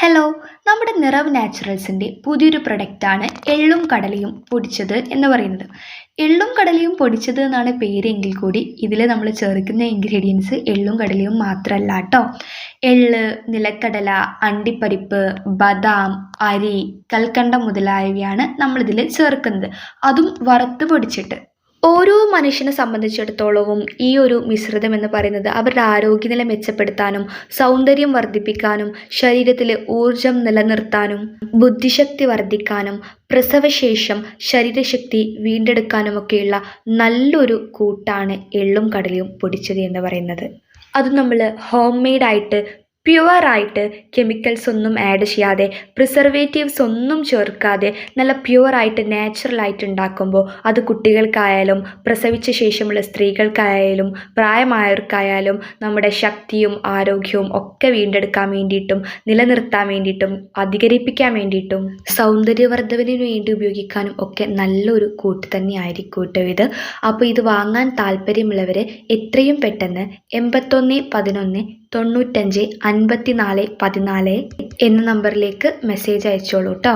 Hello നമ്മുടെ നിറവ് നാച്ചുറൽസിന്റെ പുതിയൊരു പ്രൊഡക്റ്റാണ് എള്ളും കടലയും പൊടിച്ചത് എന്ന് പറയുന്നത്. എള്ളും കടലയും പൊടിച്ചത് എന്നാണ് പേരെങ്കിൽ കൂടി ഇതിൽ നമ്മൾ ചേർക്കുന്ന ഇൻഗ്രീഡിയൻസ് എള്ളും കടലയും മാത്രമല്ല കേട്ടോ എള്ള് നിലക്കടല അണ്ടിപ്പരിപ്പ് ബദാം അരി കൽക്കണ്ടം മുതലായവയാണ് നമ്മളിതിൽ ചേർക്കുന്നത്. അതും വറുത്ത് പൊടിച്ചിട്ട്. ഓരോ മനുഷ്യനെ സംബന്ധിച്ചിടത്തോളവും ഈ ഒരു മിശ്രിതം എന്ന് പറയുന്നത് അവരുടെ ആരോഗ്യനില മെച്ചപ്പെടുത്താനും സൗന്ദര്യം വർദ്ധിപ്പിക്കാനും ശരീരത്തിലെ ഊർജം നിലനിർത്താനും ബുദ്ധിശക്തി വർദ്ധിക്കാനും പ്രസവശേഷം ശരീരശക്തി വീണ്ടെടുക്കാനുമൊക്കെയുള്ള നല്ലൊരു കൂട്ടാണ് എള്ളും കടലയും പൊടിച്ചത് എന്ന് പറയുന്നത്. അത് നമ്മൾ ഹോം മെയ്ഡായിട്ട് പ്യുവറായിട്ട് കെമിക്കൽസ് ഒന്നും ആഡ് ചെയ്യാതെ പ്രിസർവേറ്റീവ്സ് ഒന്നും ചേർക്കാതെ നല്ല പ്യുവറായിട്ട് നാച്ചുറലായിട്ട് ഉണ്ടാക്കുമ്പോൾ അത് കുട്ടികൾക്കായാലും പ്രസവിച്ച ശേഷമുള്ള സ്ത്രീകൾക്കായാലും പ്രായമായവർക്കായാലും നമ്മുടെ ശക്തിയും ആരോഗ്യവും ഒക്കെ വീണ്ടെടുക്കാൻ വേണ്ടിയിട്ടും നിലനിർത്താൻ വേണ്ടിയിട്ടും അധികരിപ്പിക്കാൻ വേണ്ടിയിട്ടും സൗന്ദര്യവർദ്ധനവിന് വേണ്ടി ഉപയോഗിക്കാനും ഒക്കെ നല്ലൊരു കൂട്ട് തന്നെയായിരിക്കും കേട്ടോ ഇത്. അപ്പോൾ ഇത് വാങ്ങാൻ താല്പര്യമുള്ളവർ എത്രയും പെട്ടെന്ന് എൺപത്തൊന്ന് പതിനൊന്ന് തൊണ്ണൂറ്റഞ്ച് അൻപത്തി നാല് പതിനാല് എന്ന നമ്പറിലേക്ക് മെസ്സേജ് അയച്ചോളൂ കേട്ടോ